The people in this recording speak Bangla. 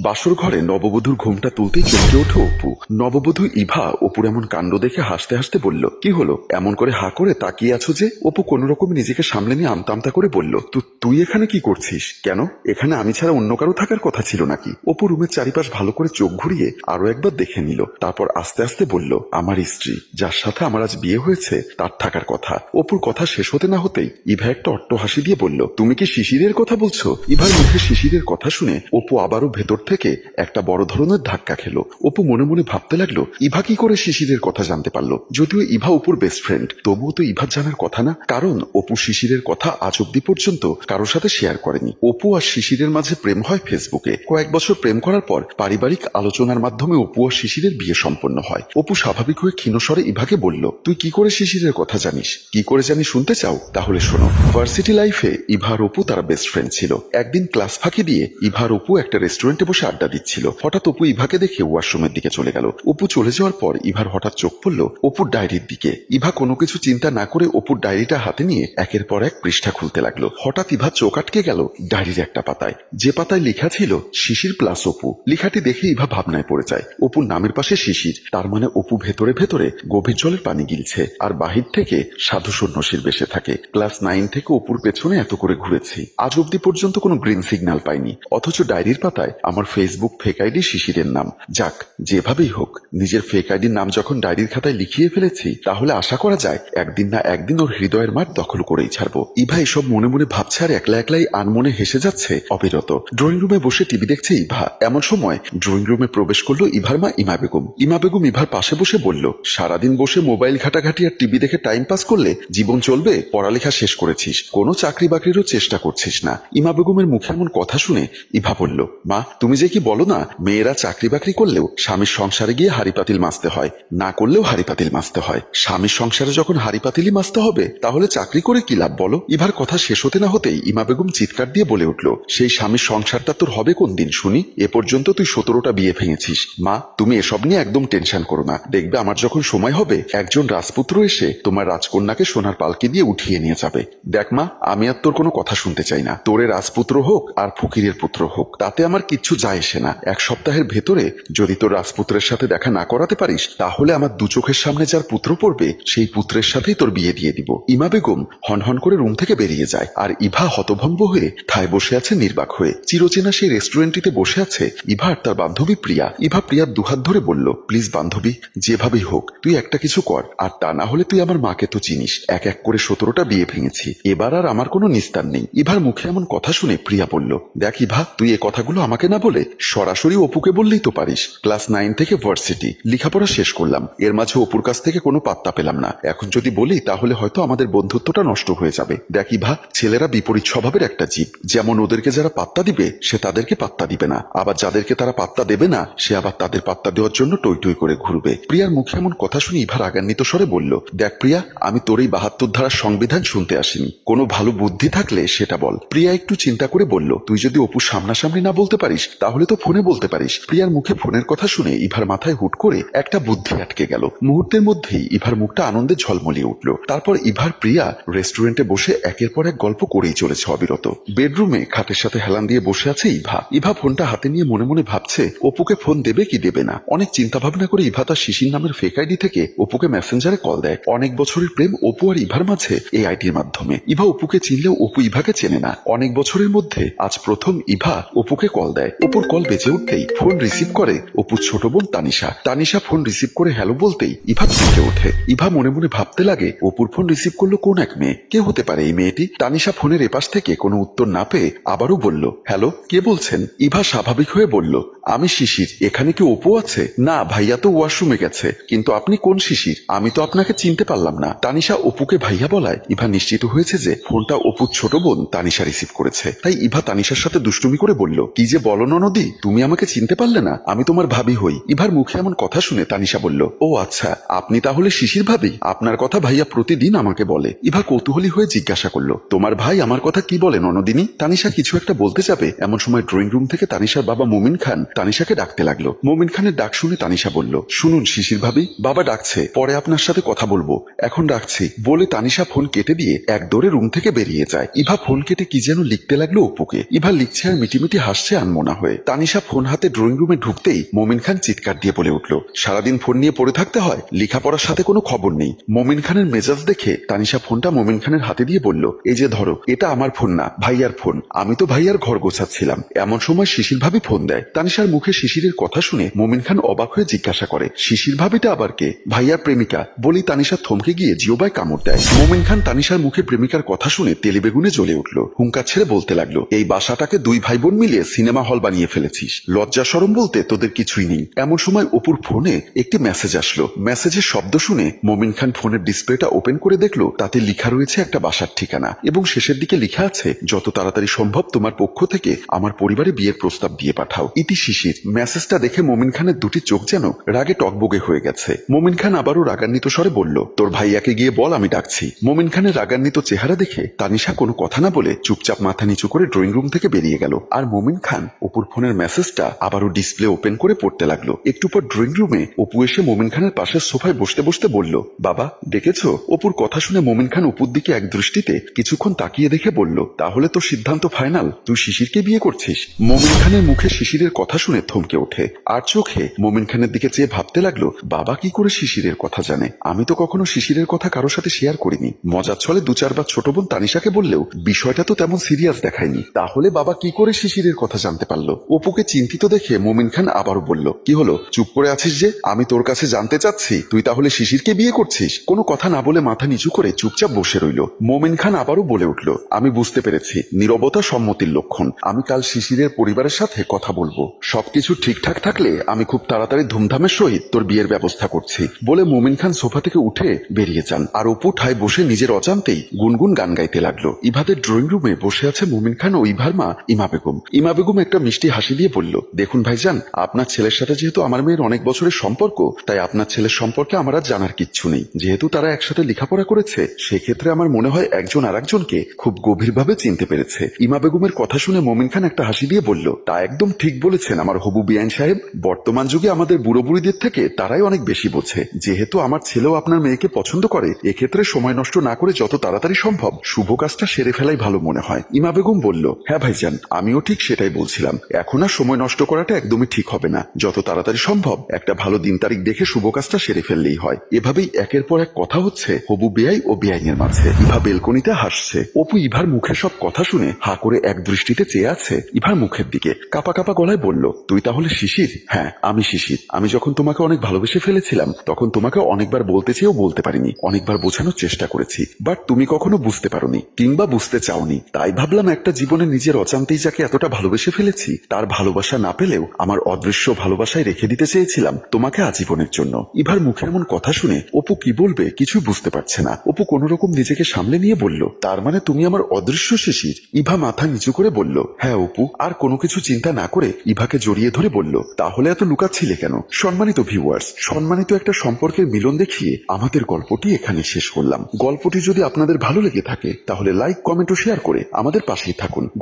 বাসর ঘরে নববধূর ঘুমটা তুলতেই চমকে ওঠে অপু। নববধূ ইভা অপুর এমন কাণ্ড দেখে হাসতে হাসতে বলল, কি হলো? এমন করে হা করে তাকিয়ে আছো যে? অপু কোনো রকম নিজেকে সামলে নিয়ে আমতা আমতা করে বলল, "তু- তুই এখানে কি করছিস? কেন? এখানে আমি ছাড়া অন্য কারও থাকার কথা ছিল নাকি? অপু রুমের চারিপাশ ভালো করে চোখ ঘুরিয়ে আরও একবার দেখে নিল, তারপর আস্তে আস্তে বলল, আমার স্ত্রী, যার সাথে আমার আজ বিয়ে হয়েছে, তার থাকার কথা। অপুর কথা শেষ হতে না হতেই ইভা একটা অট্ট হাসি দিয়ে বলল, তুমি কি শিশিরের কথা বলছো? ইভার মুখে শিশিরের কথা শুনে অপু আবারও ভেতর থেকে একটা বড় ধরনের ধাক্কা খেলো। অপু মনে মনে ভাবতে লাগল, ইভা কি করে শিশিরের কথা জানতে পারল? যদিও ইভা অপুর বেস্ট ফ্রেন্ড তবুও তো ইভার জানার কথা না, কারণ অপু শিশিরের কথা আজ অব্দি পর্যন্ত কারোর সাথে শেয়ার করেনি। অপু আর শিশিরের মাঝে প্রেম হয় ফেসবুকে কয়েক বছর প্রেম করার পর পারিবারিক আলোচনার মাধ্যমে অপু আর শিশিরের বিয়ে সম্পন্ন হয়। অপু স্বাভাবিক হয়ে ক্ষীণস্বরে ইভাকে বলল, তুই কি করে শিশিরের কথা জানিস? কি করে জানি শুনতে চাও? তাহলে শোনো। ভার্সিটি লাইফে ইভা আর অপু তারা বেস্ট ফ্রেন্ড ছিল। একদিন ক্লাস ফাঁকি দিয়ে ইভা আর অপু একটা রেস্টুরেন্টে বসে আড্ডা দিচ্ছিল। হঠাৎ অপু ইভাকে দেখে ওয়াশরুমের দিকে চলে গেল। অপু চলে যাওয়ার পর ইভার হঠাৎ চোখ পড়ল অপুর ডায়েরির দিকে। ইভা কোনো কিছু চিন্তা না করে অপুর ডায়েরিটা হাতে নিয়ে একের পর এক পৃষ্ঠা খুলতে লাগল। হঠাৎ ইভা চোখ আটকে গেল ডায়েরির একটা পাতায়। যে পাতায় লেখা ছিল, শিশির প্লাস অপু। লেখাটি দেখে ইভা ভাবনায় পড়ে যায়। অপুর নামের পাশে শিশির। তার মানে অপু ভেতরে ভেতরে গভীর জলের পানি গিলছে আর বাহির থেকে সাধু সন্ন্যাসীর বেশে থাকে। ক্লাস নাইন থেকে অপুর পেছনে এত করে ঘুরেছি। আজ অব্দি পর্যন্ত কোনো গ্রিন সিগন্যাল পাইনি। অথচ ডায়েরির পাতায় আমার ফেসবুক ফেক আইডি শিশিরের নাম। যাক, যেভাবেই হোক, নিজের ফেক আইডির নাম যখন ডায়েরির খাতায় লিখিয়ে ফেলেছি, তাহলে আশা করা যায় একদিন না একদিন ওর হৃদয়ের মাঠ দখল করেই ছাড়বো। ইভা এসব মনে মনে ভাবছে আর একলা একলাই আনমনে হেসে যাচ্ছে অবিরত। ড্রয়িং রুমে বসে টিভি দেখছে ইভা। এমন সময় ড্রয়িং রুমে প্রবেশ করল ইভার মা ইমা বেগম। ইমা বেগম ইভার পাশে বসে বলল, সারাদিন বসে মোবাইল ঘাটাঘাটি আর টিভি দেখে টাইম পাস করলে জীবন চলবে, পড়ালেখা শেষ করেছিস। কোনো চাকরি বাকরিরও চেষ্টা করছিস না। ইমা বেগমের মুখে এমন কথা শুনে ইভা বলল, মা, তুমি যে কি বলো না, মেয়েরা চাকরি বাকরি করলেও স্বামীর সংসারে গিয়ে হাড়ি পাতিল মাজতে হয়, না করলেও হাড়ি পাতিল মাজতে হয়। স্বামীর সংসারে যখন হাড়ি পাতিলই মাজতে হবে, তাহলে চাকরি করে কি লাভ বলো? ইভার কথা শেষ হতে না হতেই ইমা বেগম চিৎকার দিয়ে বলে উঠল, সেই স্বামীর সংসারটা তোর হবে কোন দিন, শুনি? এ পর্যন্ত তুই সতেরোটা বিয়ে ভেঙেছিস। মা, তুমি এসব নিয়ে একদম টেনশন করো না। দেখবে আমার যখন সময় হবে, একজন রাজপুত্র এসে তোমার রাজকন্যাকে সোনার পালকি দিয়ে উঠিয়ে নিয়ে যাবে। দেখ মা, আমি আর তোর কোনো কথা শুনতে চাই না। তোরে রাজপুত্র হোক আর ফকিরের পুত্র হোক, তাতে আমার কিচ্ছু যায় আসে না। এক সপ্তাহের ভেতরে যদি তোর রাজপুত্রের সাথে দেখা না করাতে পারিস, তাহলে আমার দু চোখের সামনে যার পুত্র পড়বে, সেই পুত্রের সাথেই তোর বিয়ে দিয়ে দিব। ইমা বেগম হনহন করে রুম থেকে বেরিয়ে যায়, আর ইভা হতভম্ব হয়ে ঠায় বসে আছে নির্বাক হয়ে। চিরচেনা সেই রেস্টুরেন্টটিতে বসে আছে ইভা আর তার বান্ধবী প্রিয়া। ইভা প্রিয়ার দুহাত ধরে বলল, প্লিজ বান্ধবী, যেভাবেই হোক, তুই একটা কিছু কর, আর তা না হলে তুই আমার মাকে তো চিনিস। এক এক করে সতেরোটা বিয়ে ভেঙেছি। এবার আর আমার কোনো নিস্তার নেই। ইভার মুখে এমন কথা শুনে প্রিয়া বলল, দেখ ইভা, তুই এ কথাগুলো আমাকে না বলে সরাসরি অপুকে বললেই তো পারিস। ক্লাস নাইন থেকে ভার্সিটি। লেখাপড়া শেষ করলাম। এর মাঝে অপুর কাছ থেকে কোনো পাত্তা পেলাম না। এখন যদি বলি, তাহলে হয়তো আমাদের বন্ধুত্বটা নষ্ট হয়ে যাবে। দেখ ভা ছেলেরা বিপরীত স্বভাবের একটা জীব। যেমন ওদেরকে যারা পাত্তা দিবে, সে তাদেরকে পাত্তা দিবে না। আবার যাদেরকে তারা পাত্তা দেবে না, সে আবার তাদের পাত্তা দেওয়ার জন্য টই টই করে ঘুরবে। প্রিয়ার মুখে এমন কথা শুনে ইভা রাগান্বিত স্বরে বলল, দেখ প্রিয়া, আমি তোর এই বাহাত্তর ধারার সংবিধান শুনতে আসিনি। কোনো ভালো বুদ্ধি থাকলে সেটা বল। প্রিয়া একটু চিন্তা করে বলল, তুই যদি অপু সামনাসামনি না বলতে পারিস তাহলে তো ফোনে বলতে পারিস। প্রিয়ার মুখে ফোনের কথা শুনে ইভার মাথায় হুট করে একটা বুদ্ধি আটকে গেল। মুহূর্তের মধ্যেই ইভার মুখটা আনন্দে ঝলমলিয়ে উঠল। তারপর ইভার প্রিয়া রেস্টুরেন্টে বসে একের পর এক গল্প করেই চলেছে অবিরত। বেডরুমে খাটের সাথে হেলান দিয়ে বসে আছে ইভা। ইভা ফোনটা হাতে নিয়ে মনে মনে ভাবছে, অপুকে ফোন দেবে কি দেবে না? অনেক চিন্তা ভাবনা করে ইভা তার শিশির নামের ফেক আইডি থেকে অপুকে মেসেঞ্জারে কল দেয়। অনেক বছরের প্রেম অপু আর ইভার মাঝে এই আইডির মাধ্যমে। ইভা অপুকে চিনলেও অপু ইভাকে চেনে না। অনেক বছরের মধ্যে আজ প্রথম ইভা অপুকে কল দেয়। অপুর কল বেজে উঠতেই ফোন রিসিভ করে অপুর ছোট বোন তানিশা। তানিশা ফোন রিসিভ করে হ্যালো বলতেই ইভা চেঁচে ওঠে। ইভা মনে মনে ভাবতে লাগে, অপুর ফোন রিসিভ করল কোন এক মেয়ে? কে হতে পারে এই মেয়েটি? তানিশা ফোনের এপাশ থেকে কোনো উত্তর না পেয়ে আবারও বলল, হ্যালো, কে বলছেন? ইভা স্বাভাবিক হয়ে বলল আমি শিশির, এখানে কি অপু আছে? না, ভাইয়া তো ওয়াশরুমে গেছে। কিন্তু আপনি কোন শিশির? আমি তো আপনাকে চিনতে পারলাম না। তানিশা অপুকে ভাইয়া বলায়, ইভা নিশ্চিত হয়েছে যে ফোনটা অপুর ছোট বোন তানিশা রিসিভ করেছে। তাই ইভা তানিশার সাথে দুষ্টুমি করে বলল, কি যে বলো নদী তুমি আমাকে চিনতে পারলে না? আমি তোমার ভাবি হই। ইভার মুখে এমন কথা শুনে তানিশা বলল, ও আচ্ছা আপনি তাহলে শিশির ভাবি? আপনার কথা ভাইয়া প্রতিদিন আমাকে বলে। ইভা কৌতূহলী হয়ে জিজ্ঞাসা করল, তোমার ভাই আমার কথা কি বলে ননদিনী? তানিশা কিছু একটা বলতে যাবে? এমন সময় ড্রয়িং রুম থেকে তানিশার বাবা মুমিন খান তানিশাকে ডাকতে লাগল। মোমিন খানের ডাক শুনে তানিশা বলল, শুনুন শিশির ভাবি, বাবা ডাকছে। পরে আপনার সাথে কথা বলব। এখন ডাকছি। বলে তানিশা ফোন কেটে দিয়ে এক দৌড়ে রুম থেকে বেরিয়ে যায়। ইভা ফোন কেটে কি যেন লিখতে লাগল অপুকে। ইভা লিখছে আর মিটিমিটি হাসছে আনমোনা হয়ে। তানিশা ফোন হাতে ড্রয়িং রুমে ঢুকতেই মোমিন খান চিৎকার দিয়ে বলে উঠল, সারাদিন ফোন নিয়ে পড়ে থাকতে হয়? লেখাপড়ার সাথে কোনো খবর নেই। মোমিন খানের মেজাজ দেখে তানিশা ফোনটা মোমিন খানের হাতে দিয়ে বলল, এই যে ধরো, এটা আমার ফোন না, ভাইয়ার ফোন। আমি তো ভাইয়ার ঘর গোছাচ্ছিলাম। এমন সময় শিশির ভাবি ফোন দেয়। তানিশার মুখে শিশিরের কথা শুনে মোমিন খান অবাক হয়ে জিজ্ঞাসা করে, শিশির ভাবিটা আবার কে? ভাইয়ার প্রেমিকা। বলি তানিশা থমকে গিয়ে জিওবাই কামড় দেয়। মোমিন খান তানিশার মুখে প্রেমিকার কথা শুনে তেলে বেগুনে জ্বলে উঠল। হুঙ্কার ছেড়ে বলতে লাগল, এই বাসাটাকে দুই ভাই বোন মিলিয়ে সিনেমা হল বানিয়ে ফেলেছিস। লজ্জা সরম বলতে তোদের কিছুই নেই। এমন সময় অপুর ফোনে একটি মেসেজ আসলো। মেসেজের শব্দ শুনে মোমিন খান ফোনের ডিসপ্লেটা ওপেন করে দেখল, তাতে লিখা রয়েছে একটা বাসার ঠিকানা এবং শেষের দিকে লিখা আছে, যত তাড়াতাড়ি সম্ভব তোমার পক্ষ থেকে আমার পরিবারে বিয়ের প্রস্তাব দিয়ে পাঠাও। ইতি শিশির। মেসেজটা দেখে মোমিন খানের দুটি চোখ যেন রাগে টকবগে হয়ে গেছে। মোমিন খান আবারও রাগান্বিত স্বরে বলল, তোর ভাইয়াকে গিয়ে বল, আমি ডাকছি। মোমিন খানের রাগান্বিত চেহারা দেখে তানিশা কোনো কথা না বলে চুপচাপ মাথা নিচু করে ড্রয়িং রুম থেকে বেরিয়ে গেল। আর মোমিন খান অপুর ফোনের মেসেজটা আবারও ডিসপ্লে ওপেন করে পড়তে লাগল। একটু পর ড্রয়িং রুমে অপু এসে মোমিন খানের পাশের সোফায় বসতে বসতে বলল, বাবা, ডেকেছো? অপুর কথা শুনে মোমিন খান অপুর দিকে এক দৃষ্টিতে কিছুক্ষণ তাকিয়ে দেখে বলল, তাহলে তো সিদ্ধান্ত ফাইনাল। তুই শিশিরকে বিয়ে করছিস? মোমিন খানের মুখে শিশিরের কথা শুনে থমকে ওঠে। আর চোখে মোমিন খানের দিকে চেয়ে ভাবতে লাগল, বাবা কি করে শিশিরের কথা জানে? আমি তো কখনো শিশিরের কথা কারোর সাথে শেয়ার করিনি। মজার ছলে দু চারবার ছোট বোন তানিশাকে বললেও, বিষয়টা তো তেমন সিরিয়াস দেখায়নি। তাহলে বাবা কি করে শিশিরের কথা জানতে পারল? অপুকে চিন্তিত দেখে মোমিন খান আবারও বলল, কি হলো? চুপ করে আছিস যে? আমি তোর কাছে জানতে চাচ্ছি। তুই তাহলে শিশিরকে বিয়ে করছিস? কোনো কথা না বলে মাথা নিচু করে চুপচাপ বসে রইল। মোমিন খান আবারও বলে উঠল, আমি বুঝতে পেরেছি। নীরবতা সম্মতির লক্ষণ। আমি কাল শিশিরের পরিবারের সাথে কথা বলব। সবকিছু ঠিকঠাক থাকলে আমি খুব তাড়াতাড়ি ধুমধামের সহিত তোর বিয়ের ব্যবস্থা করছি বলে মোমিন খান সোফা থেকে উঠে বেরিয়ে যান। আর অপু ঠায় বসে নিজের অজান্তেই গুনগুন গান গাইতে লাগল। ইভাদের ড্রয়িং রুমে বসে আছে মোমিন খান ও ইভার মা ইমা বেগম। ইমা বেগম একটা মিষ্টি হাসি দিয়ে বলল, দেখুন ভাইজান, আপনার ছেলের সাথে যেহেতু আমার মেয়ের অনেক বছরের সম্পর্ক, তাই আপনার ছেলের সম্পর্কে আমার আর জানার কিচ্ছু নেই। যেহেতু তারা একসাথে লেখাপড়া করেছে, সেক্ষেত্রে আমার মনে হয় একজন আর একজনকে খুব গভীরভাবে চিনতে পেরেছে। ইমা বেগমের কথা শুনে মোমিন খান একটা হাসি দিয়ে বলল, তা একদম ঠিক বলেছেন আমার হবু বিয়ান সাহেব, বর্তমান যুগে আমাদের বুড়ো বুড়িদের থেকে তারাই অনেক বেশি বোঝে। যেহেতু আমার ছেলেও আপনার মেয়েকে পছন্দ করে, এক্ষেত্রে সময় নষ্ট না করে যত তাড়াতাড়ি সম্ভব শুভ কাজটা সেরে ফেলাই ভালো মনে হয়। ইমা বেগম বলল হ্যাঁ ভাইজান, আমিও ঠিক সেটাই বলছিলাম। এখন আর সময় নষ্ট করাটা একদমই ঠিক হবে না। যত তাড়াতাড়ি সম্ভব একটা ভালো দিন তারিখ দেখে শুভ কাজটা সেরে ফেললেই হয়। এভাবেই একের পর এক কথা হচ্ছে হবু বেআই ও বেআইনের মাঝে। ইভা বেলকনিতে হাসছে। অপু ইভার মুখে সব কথা শুনে হা করে এক দৃষ্টিতে চেয়ে আছে ইভার মুখের দিকে। কাপা কাপা গলায় বলল তুই তাহলে শিশির? হ্যাঁ আমি শিশির। আমি যখন তোমাকে অনেক ভালোবেসে ফেলেছিলাম, তখন তোমাকে অনেকবার বলতে চেয়েও বলতে পারিনি। অনেকবার বোঝানোর চেষ্টা করেছি। বাট তুমি কখনো বুঝতে পারোনি, কিংবা বুঝতে চাওনি। তাই ভাবলাম একটা জীবনে নিজের অজান্তেই যাকে এতটা ভালোবেসে ফেলেছি, তার ভালোবাসা না পেলেও আমার অদৃশ্য ভালোবাসায় রেখে দিতে চেয়েছিলাম তোমাকে আজীবনের জন্য। ইভার মুখে এমন কথা শুনে অপু কি বলবে কিছুই বুঝতে পারছে না। অপু কোন রকম নিজেকে সামলে নিয়ে বলল, তার মানে তুমি আমার অদৃশ্য শিশির? ইভা মাথা নিচু করে বলল হ্যাঁ অপু, আর কোনো কিছু চিন্তা না করে ইভাকে জড়িয়ে ধরে বলল, তাহলে এত লুকাচ্ছিলে কেন? সম্মানিত ভিউয়ার্স সম্মানিত একটা সম্পর্কের মিলন দেখিয়ে আমাদের গল্পটি এখানে শেষ করলাম। গল্পটি যদি আপনাদের ভালো লেগে থাকে, তাহলে লাইক কমেন্ট ও শেয়ার করে আমাদের পাশেই থাকুন।